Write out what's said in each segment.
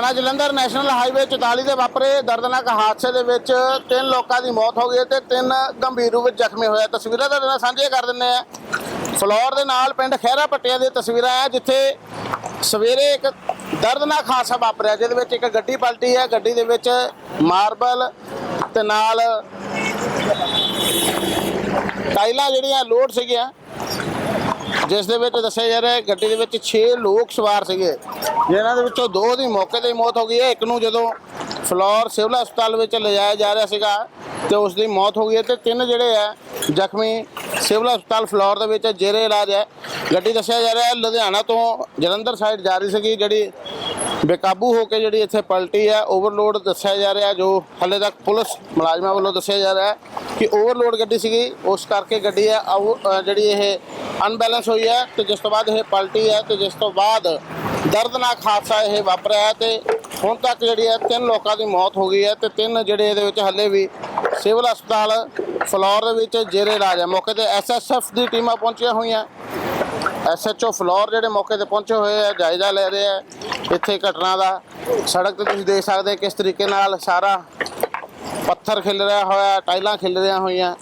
Ludhiana Jalandhar national highway 44 ਦੇ ਵਾਪਰੇ ਦਰਦਨਾਕ ਹਾਦਸੇ ਦੇ ਵਿੱਚ ਤਿੰਨ ਲੋਕਾਂ ਦੀ ਮੌਤ ਹੋ ਗਈ ਹੈ ਤੇ ਤਿੰਨ ਗੰਭੀਰ ਰੂਪ ਵਿੱਚ ਜ਼ਖਮੀ ਹੋਏ ਤਸਵੀਰਾਂ ਤੁਹਾਡੇ ਨਾਲ ਸਾਂਝੀਆਂ ਕਰ ਦਿੰਦੇ ਆ ਫਲੋਰ ਦੇ ਨਾਲ ਪਿੰਡ ਖਹਿਰਾ ਪੱਟਿਆ ਦੀਆਂ ਤਸਵੀਰਾਂ ਆ ਜਿੱਥੇ ਸਵੇਰੇ ਇੱਕ ਦਰਦਨਾਕ ਹਾਦਸਾ ਵਾਪਰਿਆ, ਜਿਹਦੇ ਵਿੱਚ ਇੱਕ ਗੱਡੀ ਪਲਟੀ ਹੈ। ਗੱਡੀ ਦੇ ਵਿੱਚ ਮਾਰਬਲ ਤੇ ਨਾਲ ਟਾਈਲਾਂ ਜਿਹੜੀਆਂ ਲੋਡ ਸੀਗੀਆਂ। ਜਿਸ ਦੇ ਵਿੱਚ ਦੱਸਿਆ ਜਾ ਰਿਹਾ ਹੈ, ਗੱਡੀ ਦੇ ਵਿੱਚ 6 ਲੋਕ ਸਵਾਰ ਸੀਗੇ। ਜਿਨ੍ਹਾਂ ਦੇ ਵਿੱਚੋਂ ਦੋ ਦੀ ਮੌਕੇ ਤੇ ਹੀ ਮੌਤ ਹੋ ਗਈ ਹੈ। ਇੱਕ ਨੂੰ ਜਦੋਂ ਫਲੋਰ ਸਿਵਲ ਹਸਪਤਾਲ ਵਿੱਚ ਲਿਜਾਇਆ ਜਾ ਰਿਹਾ ਸੀਗਾ ਤੇ ਉਸ ਦੀ ਮੌਤ ਹੋ ਗਈ ਹੈ ਤੇ ਤਿੰਨ ਜਿਹੜੇ ਆ, ਜ਼ਖਮੀ ਸਿਵਲ ਹਸਪਤਾਲ ਫਲੋਰ ਦੇ ਵਿੱਚ ਜੇਰੇ ਇਲਾਜ ਹੈ। ਗੱਡੀ ਦੱਸਿਆ ਜਾ ਰਿਹਾ ਹੈ, ਲੁਧਿਆਣਾ ਤੋਂ ਜਲੰਧਰ ਸਾਈਡ ਜਾ ਰਹੀ ਸੀਗੀ, ਜਿਹੜੀ ਬੇਕਾਬੂ ਹੋ ਕੇ ਜਿਹੜੀ ਇੱਥੇ ਪਲਟੀ ਹੈ। ਓਵਰਲੋਡ ਦੱਸਿਆ ਜਾ ਰਿਹਾ, ਜੋ ਹਲੇ ਤੱਕ ਪੁਲਿਸ ਮੁਲਾਜ਼ਮਾਂ ਵੱਲੋਂ ਦੱਸਿਆ ਜਾ ਰਿਹਾ ਕਿ ਓਵਰਲੋਡ ਗੱਡੀ ਸੀਗੀ। ਉਸ ਕਰਕੇ ਗੱਡੀ ਹੈ ਆਉ- ਜਿਹੜੀ ਇਹ ਅਨਬੈਲੈਂਸ ਹੋਈ ਹੈ ਤੇ ਜਿਸ ਤੋਂ ਬਾਅਦ ਇਹ ਪਲਟੀ ਹੈ ਤੇ ਜਿਸ ਤੋਂ ਬਾਅਦ ਦਰਦਨਾਕ ਹਾਦਸਾ ਇਹ ਵਾਪਰਿਆ ਹੈ ਤੇ ਹੁਣ ਤੱਕ ਜਿਹੜੀ ਹੈ ਤਿੰਨ ਲੋਕਾਂ ਦੀ ਮੌਤ ਹੋ ਗਈ ਹੈ ਤੇ ਤਿੰਨ ਜਿਹੜੇ ਇਹਦੇ ਵਿੱਚ ਹੱਲੇ ਵੀ ਸਿਵਲ ਹਸਪਤਾਲ ਫਲੋਰ ਦੇ ਵਿੱਚ ਜੇਰੇ ਇਲਾਜ ਹੈ। ਮੌਕੇ ਤੇ ਐਸਐਸਐਫ ਦੀ ਟੀਮਾਂ ਪਹੁੰਚੀਆਂ ਹੋਈਆਂ। ਐਸਐਚਓ ਫਲੋਰ ਜਿਹੜੇ ਮੌਕੇ ਤੇ ਪਹੁੰਚੇ ਹੋਏ ਆ ਜਾਇਜ਼ਾ ਲੈ ਰਹੇ ਆ ਇੱਥੇ ਘਟਨਾ ਦਾ ਸੜਕ ਤੇ ਤੁਸੀਂ ਦੇਖ ਸਕਦੇ ਕਿਸ ਤਰੀਕੇ ਨਾਲ ਸਾਰਾ ਪੱਥਰ ਖਿਲ ਰਿਹਾ ਹੋਇਆ, ਟਾਈਲਾਂ ਖਿਲ ਰਹੀਆਂ ਹੋਈਆਂ।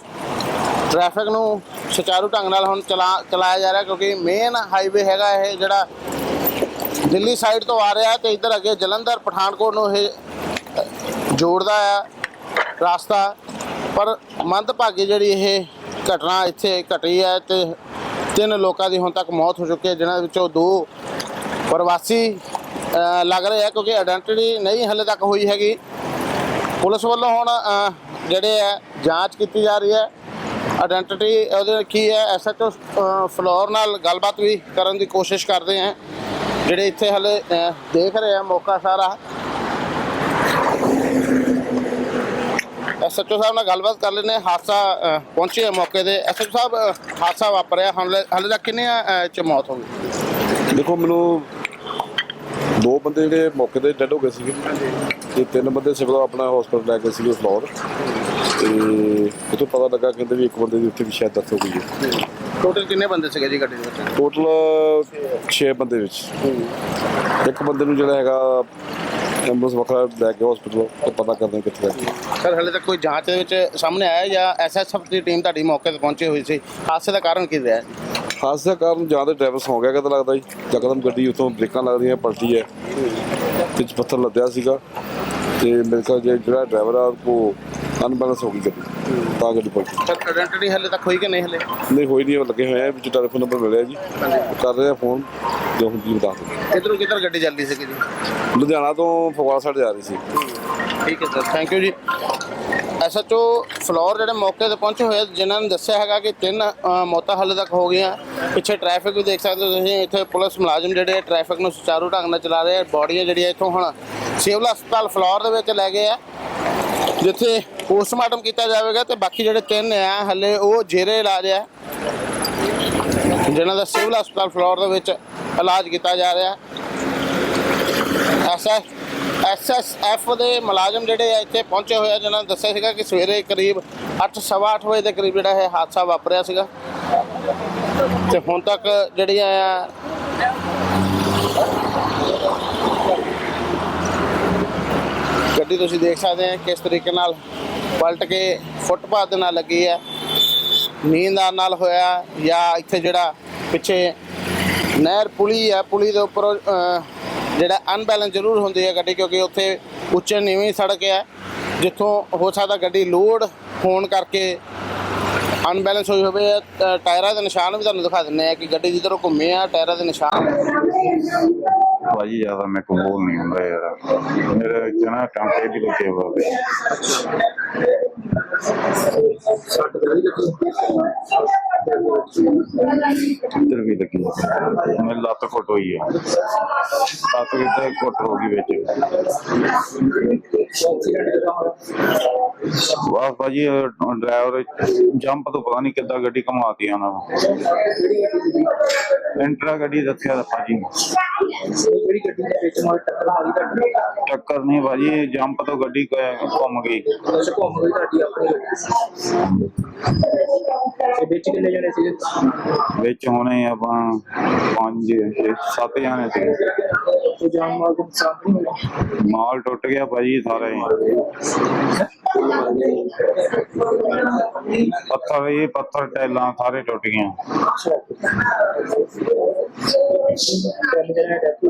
ਟ੍ਰੈਫਿਕ ਨੂੰ ਸੁਚਾਰੂ ਢੰਗ ਨਾਲ ਹੁਣ ਚਲਾ ਚਲਾਇਆ ਜਾ ਰਿਹਾ ਕਿਉਂਕਿ ਮੇਨ ਹਾਈਵੇ ਹੈਗਾ ਇਹ ਜਿਹੜਾ ਦਿੱਲੀ ਸਾਈਡ ਤੋਂ ਆ ਰਿਹਾ ਤੇ ਇੱਧਰ ਅੱਗੇ ਜਲੰਧਰ, ਪਠਾਨਕੋਟ ਨੂੰ ਇਹ ਜੋੜਦਾ ਆ ਰਸਤਾ। ਪਰ ਮੰਦਭਾਗੀ ਜਿਹੜੀ ਇਹ ਘਟਨਾ ਇੱਥੇ ਘਟੀ ਹੈ ਤੇ ਤਿੰਨ ਲੋਕਾਂ ਦੀ ਹੁਣ ਤੱਕ ਮੌਤ ਹੋ ਚੁੱਕੀ ਹੈ, ਜਿਨ੍ਹਾਂ ਵਿੱਚੋਂ ਦੋ ਪ੍ਰਵਾਸੀ ਲੱਗ ਰਹੇ ਆ ਕਿਉਂਕਿ ਆਇਡੈਂਟੀਟੀ ਨਹੀਂ ਹਲੇ ਤੱਕ ਹੋਈ ਹੈਗੀ। ਪੁਲਿਸ ਵੱਲੋਂ ਹੁਣ ਜਿਹੜੇ ਹੈ ਜਾਂਚ ਕੀਤੀ ਜਾ ਰਹੀ ਹੈ। ਆਇਡੈਂਟੀਟੀ ਉਹਦੇ ਕੀ ਹੈ? ਐਸਐਚਓ ਫਲੋਰ ਨਾਲ ਗੱਲਬਾਤ ਵੀ ਕਰਨ ਦੀ ਕੋਸ਼ਿਸ਼ ਕਰਦੇ ਆ ਜਿਹੜੇ ਇੱਥੇ ਹਲੇ ਦੇਖ ਰਹੇ ਆ ਮੌਕਾ ਸਾਰਾ। ਐਸਐਚਓ ਸਾਹਿਬ ਨਾਲ ਗੱਲਬਾਤ ਕਰ ਲੈਂਦੇ ਹਾਦਸਾ ਅ, ਪਹੁੰਚੇ ਆ ਮੌਕੇ ਤੇ। ਐਸਐਚਓ ਸਾਹਿਬ ਹਾਦਸਾ ਵਾਪਰਿਆ। ਹਲੇ ਹਲੇ ਤੱਕ ਕਿੰਨੇ ਚ ਮੌਤ ਹੋ ਗਈ? ਦੇਖੋ ਮੈਨੂੰ ਦੋ ਬੰਦੇ ਜਿਹੜੇ ਮੌਕੇ ਤੇ ਡੈਡ ਹੋ ਗਏ ਸੀਗੇ ਤੇ ਤਿੰਨ ਬੰਦੇ ਸਿਵਲ ਆਪਣਾ ਹਸਪੀਟਲ ਲੈ ਗਏ ਸੀਗੇ ਫਲੋਰ ਤੇ ਉਤੋਂ ਪਤਾ ਲੱਗਾ ਕਹਿੰਦੇ ਵੀ ਇੱਕ ਬੰਦੇ ਦੀ ਉੱਥੇ ਵੀ ਸ਼ਾਇਦ ਡੈਥ ਹੋ ਗਈ ਹੈ। ਟੋਟਲ ਕਿੰਨੇ ਬੰਦੇ ਸੀਗੇ ਜੀ ਗੱਡੀ ਦੇ ਵਿੱਚ? ਟੋਟਲ 6 ਬੰਦੇ ਵਿੱਚ। ਇੱਕ ਬੰਦੇ ਨੂੰ ਜਿਹੜਾ ਹੈਗਾ ਐਂਬੂਲੈਂਸ ਵੱਖਰਾ ਲੈ ਕੇ ਹਸਪੀਟਲ ਤੇ ਪਤਾ ਕਰਦੇ ਕਿੱਥੇ ਲੈ ਕੇ ਸਰ ਹਲੇ ਤੱਕ ਕੋਈ ਜਾਂਚ ਦੇ ਵਿੱਚ ਸਾਹਮਣੇ ਆਇਆ ਜਾਂ ਐਸਐਸਐਫ ਦੀ ਟੀਮ ਤੁਹਾਡੀ ਮੌਕੇ ਤੇ ਪਹੁੰਚੀ ਹੋਈ ਸੀ? ਹਾਦਸੇ ਦਾ ਕਾਰਨ ਕੀ ਰਿਹਾ? ਹਾਦਸੇ ਦਾ ਕਾਰਨ ਜਾਂ ਤਾਂ ਡਰਾਈਵਰ ਸੌਂ ਗਿਆ ਕਿਤੇ ਲੱਗਦਾ ਜੀ। ਯਕਦਮ ਗੱਡੀ ਉੱਥੋਂ ਬ੍ਰੇਕਾਂ ਲੱਗਦੀਆਂ ਪਲਟੀ ਹੈ। ਤੇ ਚ ਪੱਥਰ ਲੱਦਿਆ ਸੀਗਾ। ਤੇ ਮੇਰੇ ਕੋਲ ਜਿਹੜਾ ਡਰਾਈਵਰ ਆ ਉਹ ਅਨਬੈਲੈਂਸ ਹੋ ਗਈ ਗੱਡੀ। ਤਾਂ ਗੱਡੀ ਪਲਟੀ। ਸਰ ਆਇਡੈਂਟੀਟੀ ਹਲੇ ਤੱਕ ਹੋਈ ਕਿ ਨਹੀਂ ਹਲੇ? ਨਹੀਂ ਹੋਈ ਨਹੀਂ ਉਹ ਲੱਗੇ ਹੋਏ ਆ ਵਿੱਚ ਟੈਲੀਫੋਨ ਨੰਬਰ ਮਿਲਿਆ ਜੀ। ਕਰ ਰਹੇ ਆ ਫੋਨ ਜੋ ਹੁੰਦੀ ਬਤਾ ਦਿਓ। ਇਧਰੋਂ ਕਿੱਧਰ ਗੱਡੀ ਚੱਲਦੀ ਸੀਗੀ ਜੀ? ਲੁਧਿਆਣਾ ਤੋਂ ਫਗਵਾੜਾ ਸਾਈਡ ਜਾ ਰਹੀ ਸੀ। ਠੀਕ ਹੈ sir thank you ji. SHO floor ਜਿਹੜੇ ਮੌਕੇ ਤੇ ਪਹੁੰਚੇ ਹੋਏ ਜਿਨ੍ਹਾਂ ਨੇ ਦੱਸਿਆ ਹੈਗਾ ਕਿ ਤਿੰਨ ਮੌਤਾਂ ਹਾਲੇ ਤੱਕ ਹੋ ਗਈਆਂ। ਪਿੱਛੇ ਟ੍ਰੈਫਿਕ ਵੀ ਦੇਖ ਸਕਦੇ ਹੋ ਤੁਸੀਂ ਇੱਥੇ ਪੁਲਿਸ ਮੁਲਾਜ਼ਮ ਜਿਹੜੇ ਟ੍ਰੈਫਿਕ ਨੂੰ ਸੁਚਾਰੂ ਢੰਗ ਨਾਲ ਚਲਾ ਰਹੇ ਆ ਬੋਡੀਆਂ ਜਿਹੜੀਆਂ ਇੱਥੋਂ ਹੁਣ ਸਿਵਲ ਹਸਪਤਾਲ ਫਲੋਰ ਦੇ ਵਿੱਚ ਲੈ ਗਏ ਆ ਜਿੱਥੇ ਪੋਸਟਮਾਰਟਮ ਕੀਤਾ ਜਾਵੇਗਾ ਤੇ ਬਾਕੀ ਜਿਹੜੇ ਤਿੰਨ ਆ, ਹਲੇ ਉਹ ਜੇਰੇ ਇਲਾਜ ਆ, ਜਿਨ੍ਹਾਂ ਦਾ ਸਿਵਲ ਹਸਪਤਾਲ ਫਲੋਰ ਦੇ ਵਿੱਚ ਇਲਾਜ ਕੀਤਾ ਜਾ ਰਿਹਾ। ਐਸਐਸ ਐਸਐਸਐਫ ਦੇ ਮੁਲਾਜ਼ਮ ਜਿਹੜੇ ਆ ਇੱਥੇ ਪਹੁੰਚੇ ਹੋਏ ਆ, ਜਿਨ੍ਹਾਂ ਨੇ ਦੱਸਿਆ ਸੀਗਾ ਕਿ ਸਵੇਰੇ ਕਰੀਬ 8:30 ਵਜੇ ਦੇ ਕਰੀਬ ਜਿਹੜਾ ਇਹ ਹਾਦਸਾ ਵਾਪਰਿਆ ਸੀਗਾ। ਤੇ ਹੁਣ ਤੱਕ ਜਿਹੜੀਆਂ ਆ, ਗੱਡੀ ਤੁਸੀਂ ਦੇਖ ਸਕਦੇ ਆ ਕਿਸ ਤਰੀਕੇ ਨਾਲ ਪਲਟ ਕੇ ਫੁੱਟਪਾਥ ਦੇ ਨਾਲ ਲੱਗੀ ਹੈ। ਨੀਂਦ ਆਉਣ ਨਾਲ ਹੋਇਆ ਜਾਂ ਇੱਥੇ ਜਿਹੜਾ ਪਿੱਛੇ ਨਹਿਰ ਪੁਲੀ ਹੈ, ਪੁਲੀ ਦੇ ਉੱਪਰ ਜਿਹੜਾ ਅਨਬੈਲੈਂਸ ਜ਼ਰੂਰ ਹੁੰਦੀ ਹੈ ਗੱਡੀ ਕਿਉਂਕਿ ਉੱਥੇ ਉੱਚੇ ਨੀਵੀਂ ਸੜਕ ਹੈ। ਜਿੱਥੋਂ ਹੋ ਸਕਦਾ ਗੱਡੀ ਲੋਡ ਹੋਣ ਕਰਕੇ ਅਨਬੈਲੈਂਸ ਹੋਈ ਹੋਵੇ ਟਾਇਰਾਂ ਦੇ ਨਿਸ਼ਾਨ ਵੀ ਤੁਹਾਨੂੰ ਦਿਖਾ ਦਿੰਨੇ ਆ ਕਿ ਗੱਡੀ ਜਿੱਧਰੋਂ ਘੁੰਮੇ ਆ, ਟਾਇਰਾਂ ਦੇ ਨਿਸ਼ਾਨ। ਭਾਜੀ ਜ਼ਿਆਦਾ ਮੇਰੇ ਕੋਲ ਬੋਲ ਨਹੀਂ ਹੁੰਦਾ ਯਾਰ। ਮੇਰੇ ਵਿੱਚ ਨਾ ਟਾਂਕੇ ਵੀ ਲੱਗੇ। ਇੱਧਰ ਵੀ ਲੱਗੀ ਹੈ। ਮੇਰੀ ਲੱਤ ਫੁੱਟ ਹੋਈ ਹੈ ਲੱਤ ਵੀ ਤੇ ਫੁੱਟ ਹੋ ਗਈ ਵਿੱਚ ਵਾਹ ਭਾਜੀ ਡਰਾਈਵਰ ਜੰਪ ਤੋਂ ਪਤਾ ਨਹੀਂ ਕਿੱਦਾਂ ਗੱਡੀ ਘਮਾਤੀ ਉਹਨਾਂ ਨੂੰ ਇੰਟਰਾ ਗੱਡੀ ਦੱਸਿਆ ਤਾਂ ਭਾਜੀ ਜਿਹੜੀ ਗੱਡੀ ਦੇ ਵਿੱਚ ਮਾਰ ਟੱਕਰ ਮਾਰੀ ਤੁਹਾਡੀ ਟੱਕਰ ਨਹੀਂ ਭਾਜੀ ਜੰਪ ਤੋਂ ਗੱਡੀ ਕ- ਘੁੰਮ ਗਈ ਅੱਛਾ ਘੁੰਮ ਗਈ ਤੁਹਾਡੀ ਆਪਣੀ ਤੇ ਵਿੱਚ ਕਿੰਨੇ ਜਣੇ ਸੀ ਵਿੱਚ ਹੁਣੇ ਆਪਾਂ ਪੰਜ ਛੇ, ਸੱਤ ਜਾਣੇ ਸੀ। ਤੇ ਜਾਨ ਮਾਲ ਦੇ ਨੁਕਸਾਨ ਨਹੀਂ ਹੋਇਆ ਮਾਲ ਟੁੱਟ ਗਿਆ ਭਾਜੀ ਸਾਰਾ ਹੀ। ਪੱਥਰ ਇਹ ਪੱਥਰ ਟੈਲਾਂ ਸਾਰੇ ਟੁੱਟ ਗਈਆਂ। ਅੱਛਾ ਤਿੰਨ ਜਣੇ ਡੈਥ